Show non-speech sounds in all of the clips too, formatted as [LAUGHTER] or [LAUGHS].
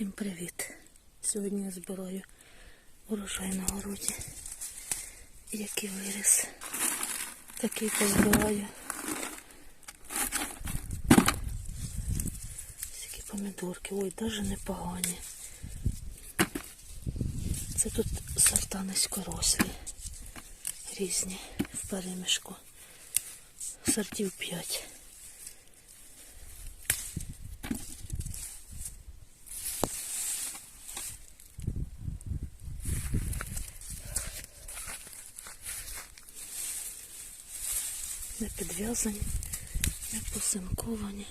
Всім привіт! Сьогодні я збираю урожай на городі. Який виріс. Такий позбираю. Всякі помідорки. Ой, навіть непогані. Це тут сорта низькорослі. Різні в перемішку. Сортів 5. Не підв'язані, не посинковані.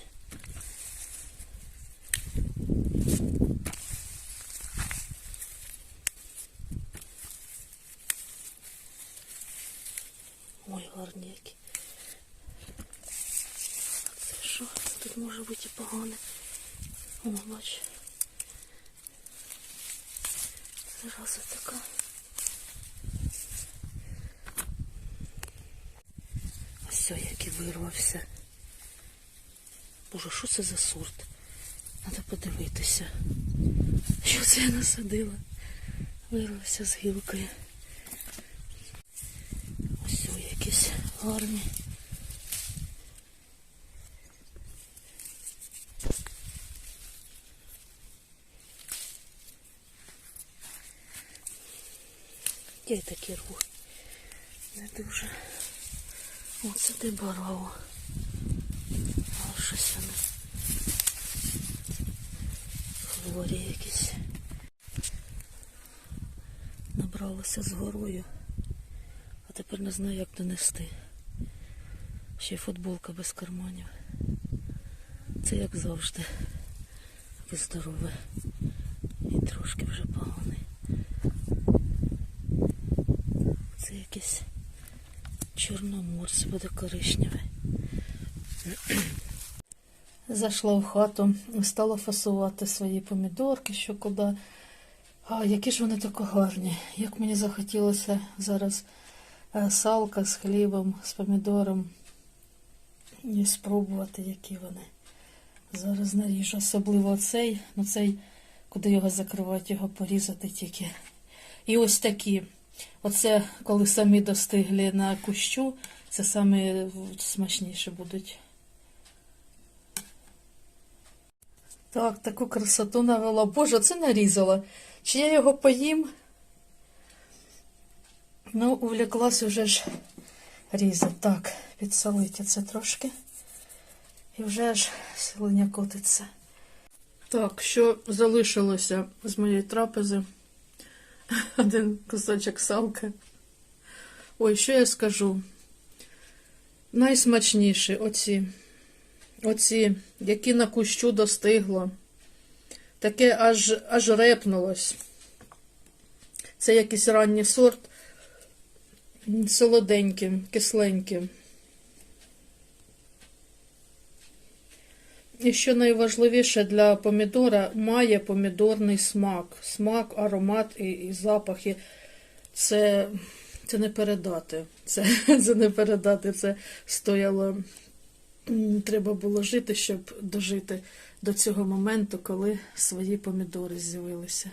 Ой, гарні які. Це що? Тут може бути і погане. О, бач. Зараза така. Ось який вирвався. Боже, що це за сорт? Треба подивитися. Що це я насадила? Вирвався з гілкою. Ось якісь гарні. Я й такі рву. Не дуже. Оце ти барав. А щось воно. Хворі якісь. Набралося з горою. А тепер не знаю, як донести. Ще й футболка без карманів. Це як завжди. Ви здорове. І трошки вже поганий. Це якийсь чорноморс буде коричневий. [CLEARS THROAT] Зайшла в хату, стала фасувати свої помідорки, що куди. А які ж вони тако гарні. Як мені захотілося зараз е, салка з хлібом, з помідором і спробувати, які вони. Зараз наріжу. Особливо цей, ну цей, куди його закривати, його порізати тільки. І ось такі. Оце, коли самі достигли на кущу, це саме смачніше будуть. Так, таку красоту навела. Боже, це нарізала. Чи я його поїм? Ну, увлеклась вже ж різати. Так, підсолити це трошки. І вже ж силення котиться. Так, що залишилося з моєї трапези? [LAUGHS] Один кусочок салки. Ой, що я скажу? Найсмачніші оці, оці, які на кущу достигло. Таке аж аж репнулось. Це якийсь ранній сорт, солоденький, кисленький. І що найважливіше для помідора, має помідорний смак. Смак, аромат і, і запахи. Це, це не передати. Це, [LAUGHS] це не передати. Це стояло. Треба було жити, щоб дожити до цього моменту, коли свої помідори з'явилися.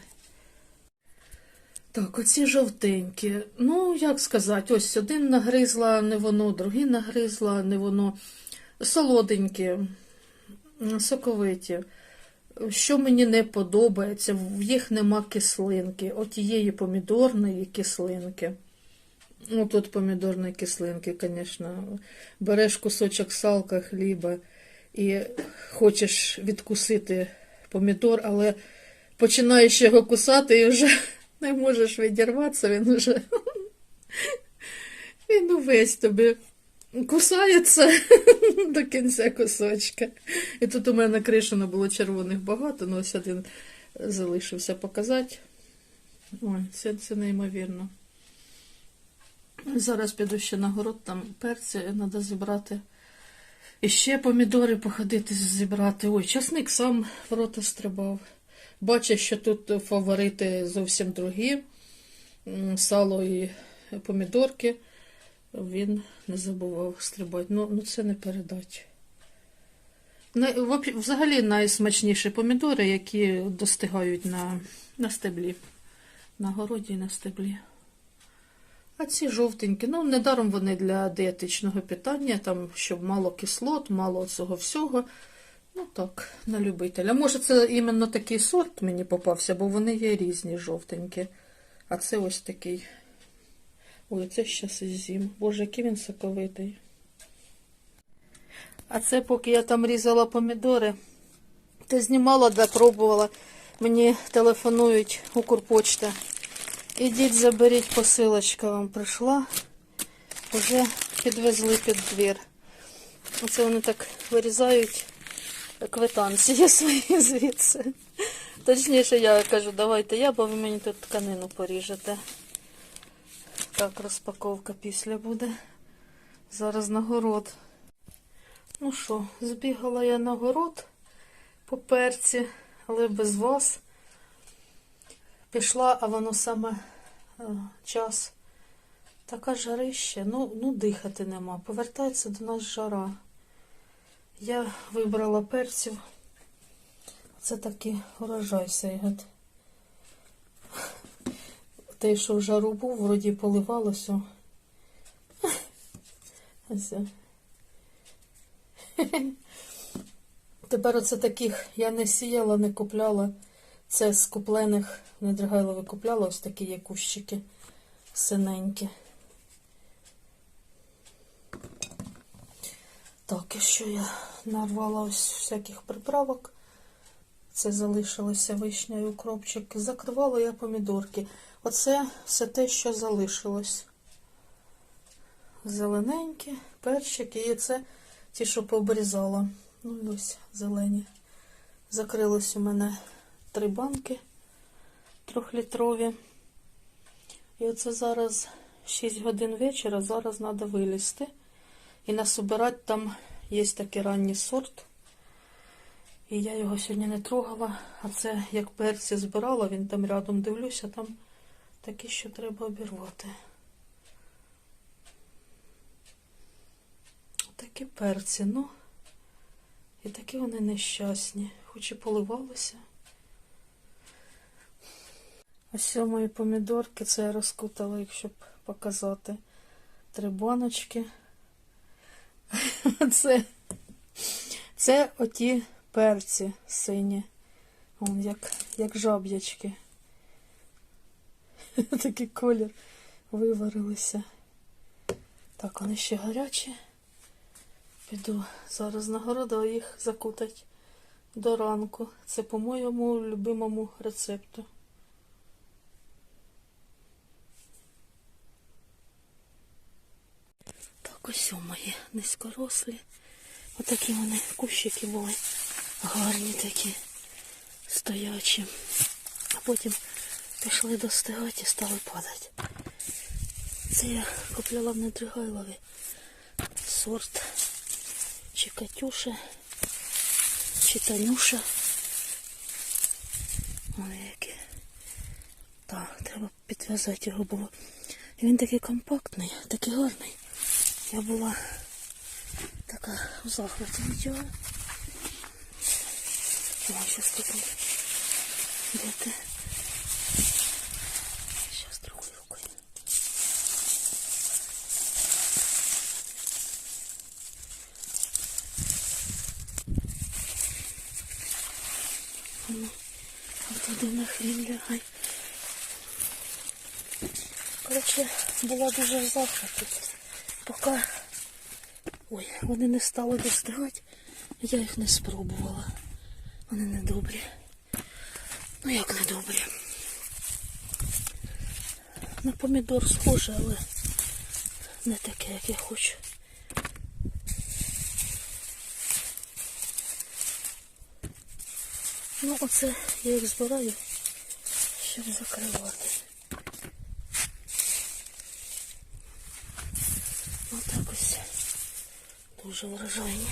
Так, оці жовтенькі. Ну, як сказати, ось один нагризла, не воно, другий нагризла, не воно. Солоденькі соковиті. Що мені не подобається, в їх нема кислинки. Отієї помідорної кислинки. Ну, тут помідорної кислинки, звісно. Береш кусочок салка, хліба і хочеш відкусити помідор, але починаєш його кусати і вже [LAUGHS] не можеш відірватися, він вже [LAUGHS] він увесь тобі кусається [LAUGHS] до кінця кусочка. І тут у мене накришено було червоних багато, але ось один залишився показати. Ой, це, це неймовірно. Зараз піду ще на город, там перці треба зібрати. І ще помідори походити зібрати. Ой, часник сам в рота стрибав. Бачу, що тут фаворити зовсім другі. Сало і помідорки. Він не забував стрибати. Ну, ну це не передать. най- взагалі найсмачніші помідори, які достигають на, на стеблі. На городі і на стеблі. А ці жовтенькі, ну, недаром вони для дієтичного питання, там, щоб мало кислот, мало цього всього. Ну так, на любителя. Може, це іменно такий сорт мені попався, бо вони є різні жовтенькі. А це ось такий. Ой, це щас із зім. Боже, який він соковитий. А це поки я там різала помідори, ти знімала, де пробувала. Мені телефонують Укрпочта. Ідіть, заберіть, посилочка вам прийшла. Уже підвезли під двір. Оце вони так вирізають квитанції [LAUGHS] свої звідси. Точніше, я кажу, давайте я, бо ви мені тут тканину поріжете. Так, розпаковка після буде. Зараз на город. Ну що, збігала я на город по перці, але без вас. Пішла, а воно саме е, час. Така жарище, ну, ну дихати нема. Повертається до нас жара. Я вибрала перців. Це такий урожай сейгат. Те, що в жару був, вроді поливалося. [LAUGHS] Ось. [LAUGHS] Тепер оце таких я не сіяла, не купляла. Це з куплених недригайлові купляла, ось такі є кущики синенькі. Так, і що я нарвала ось всяких приправок. Це залишилося вишня і укропчик. Закривала я помідорки. Оце все те, що залишилось. Зелененькі, перчики, і це ті, що пообрізала. Ну ось зелені. Закрилось у мене три банки трьохлітрові. І оце зараз 6 годин вечора, зараз треба вилізти. І насобирати там є такий ранній сорт. І я його сьогодні не трогала. А це як перці збирала, він там рядом дивлюся, там такі, що треба обірвати. Такі перці, ну. І такі вони нещасні, хоч і поливалися. Ось мої помідорки, це я розкутала їх, щоб показати. Три баночки. [LAUGHS] Це, це оті перці сині. Вон як, як жаб'ячки. [LAUGHS] Такий колір виварилися. Так, вони ще гарячі. Піду зараз на городу, їх закутать до ранку. Це по моєму любимому рецепту. Так, ось о мої низькорослі. Отакі вони кущики були гарні такі, стоячі. А потім пішли достигати і стали падати. Це я купляла в Недригайлові сорт чи Катюша, чи Танюша. Ой, які. Так, треба підв'язати його. І Він такий компактний, такий гарний. Я була така у захваті від цього. Ой, тут. Де? Щас другою рукою. Ну, от туди на хрін лягай. Коротше, була дуже в захваті. Поки ой, вони не стали достигати, я їх не спробувала. Вони недобрі. Ну як недобрі? На помідор схоже, але не таке, як я хочу. Ну, оце я їх збираю, щоб закривати. Отак ось дуже вражайні.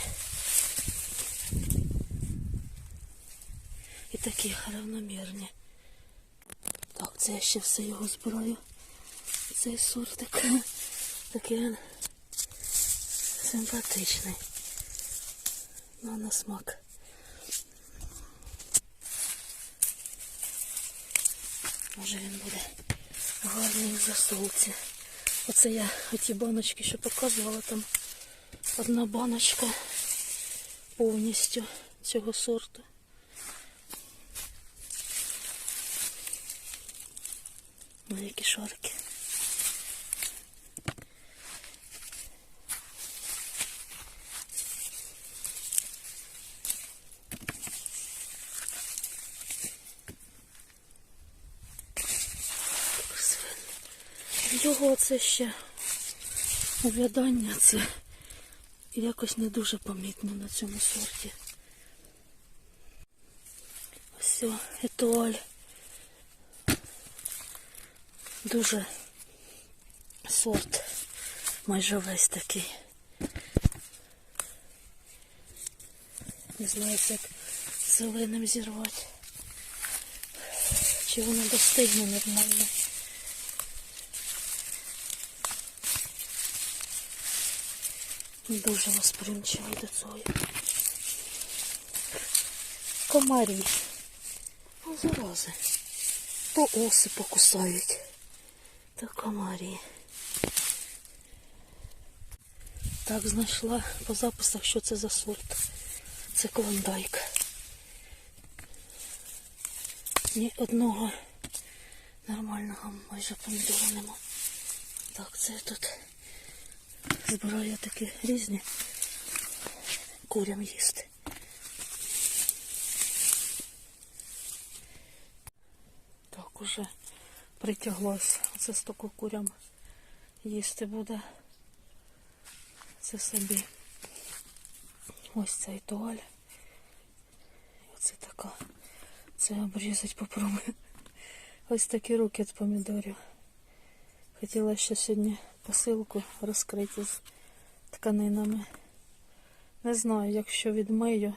І такі равномірні. Так, це я ще все його збираю. Цей сортик такий симпатичний. На, на смак. Може він буде гарний в засолці. Оце я оті баночки, що показувала, там одна баночка повністю цього сорту. Ну, які шарики. Його це ще увядання, це якось не дуже помітно на цьому сорті. Ось, етуаль. Дуже сорт майже весь такий. Не знаю, як зеленим зірвати. Чи воно достигне нормально. Дуже восприимчивий до цього. Комарі. Ну, зарази. То оси покусають. То комарі. Так, знайшла по записах, що це за сорт. Це клондайк. Ні одного нормального майже помідора нема. Так, це тут збираю такі різні курям їсти. Так, уже притяглась. Це стільки курям їсти буде. Це собі. Ось цей туаль. Оце така. Це обрізати попробую. Ось такі руки від помідорів. Хотіла ще сьогодні посилку розкрити з тканинами. Не знаю, якщо відмию.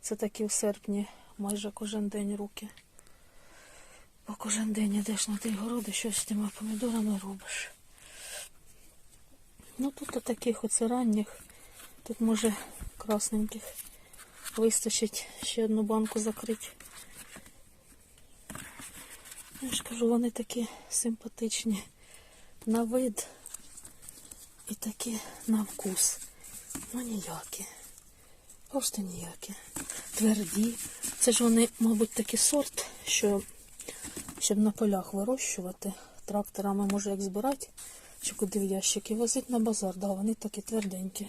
Це такі в серпні майже кожен день руки. Бо кожен день йдеш на ті городи, щось з тими помідорами робиш. Ну тут от таких оце ранніх. Тут може красненьких вистачить ще одну банку закрити. Я ж кажу, вони такі симпатичні на вид і такі на вкус. Ну ніякі. Просто ніякі. Тверді. Це ж вони, мабуть, такий сорт, що щоб на полях вирощувати. Тракторами може як збирати, чи куди в ящики возить на базар. Да, вони такі тверденькі.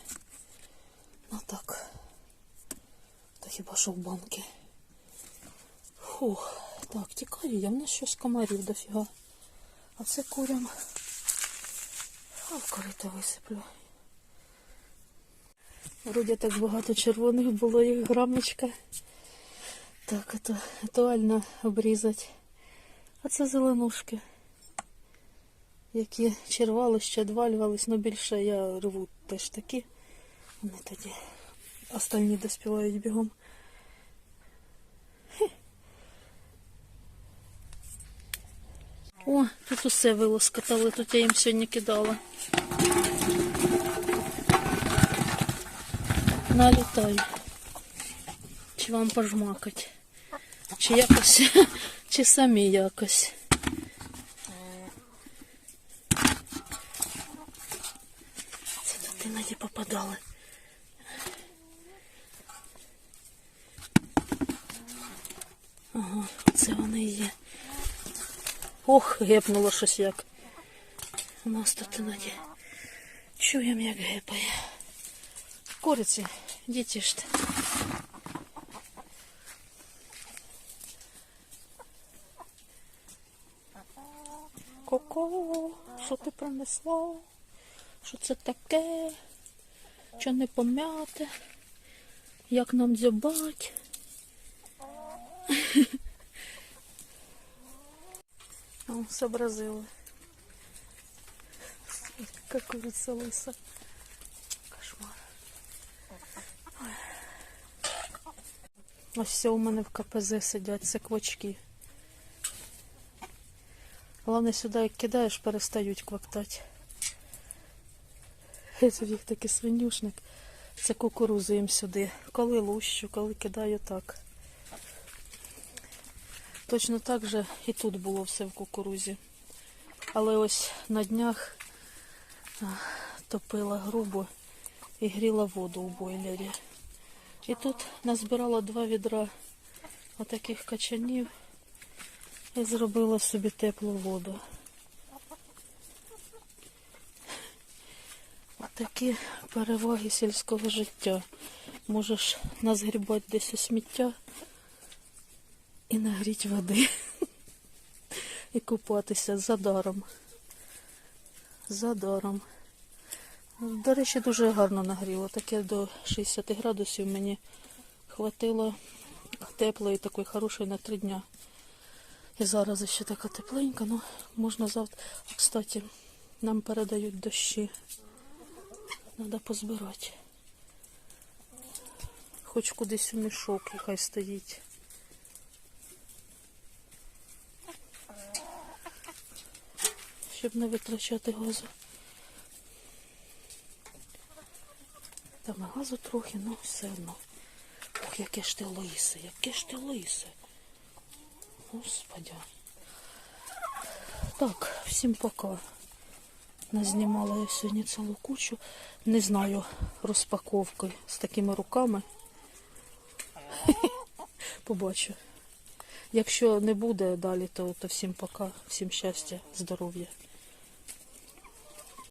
Ну так. Та хіба що в банки. Фух. Так, тікаю, я в нас щось комарів дофіга. А це курям. А в корито висиплю. Вроді так багато червоних було їх грамочка. Так, это актуально обрізати. А це зеленушки, які червались, ще двалювались, ну більше я рву теж такі. Вони тоді остальні доспівають бігом. О, тут усе вилоскатали, тут я їм сьогодні кидала. Налітай. Чи вам пожмакать? Чи якось, [LAUGHS] чи самі якось. Це іноді попадали. Ага, це вони є. Ох, гепнуло щось як. У нас тут іноді чуємо, як гепає. Куриці, діти ж. Коко, що ти принесла? Що це таке? Що не пом'яте? Як нам дзьобать? О, сообразила. Как курица лыса. Кошмар. Ось все у мене в КПЗ сидять, це квачки. Головне сюди як кидаєш, перестають квактати. Це їх такий свинюшник. Це кукурузу їм сюди. Коли лущу, коли кидаю так. Точно так же і тут було все в кукурузі. Але ось на днях топила грубо і гріла воду у бойлері. І тут назбирала два відра отаких качанів і зробила собі теплу воду. Такі переваги сільського життя. Можеш назгрібати десь у сміття і нагріти води. І купатися за даром. За даром. До речі, дуже гарно нагріло. Таке до 60 градусів мені хватило теплої такої хорошої на три дня. І зараз ще така тепленька, ну можна завтра. Кстати, нам передають дощі. Треба позбирати. Хоч кудись у мішок і хай стоїть. Щоб не витрачати газу. Там газу трохи, ну все одно. Ох, яке ж ти лисе, яке ж ти лисе. Господи. Так, всім пока. Назнімала я сьогодні цілу кучу. Не знаю розпаковки з такими руками. [LAUGHS] Побачу. Якщо не буде далі, то, то всім пока, всім щастя, здоров'я.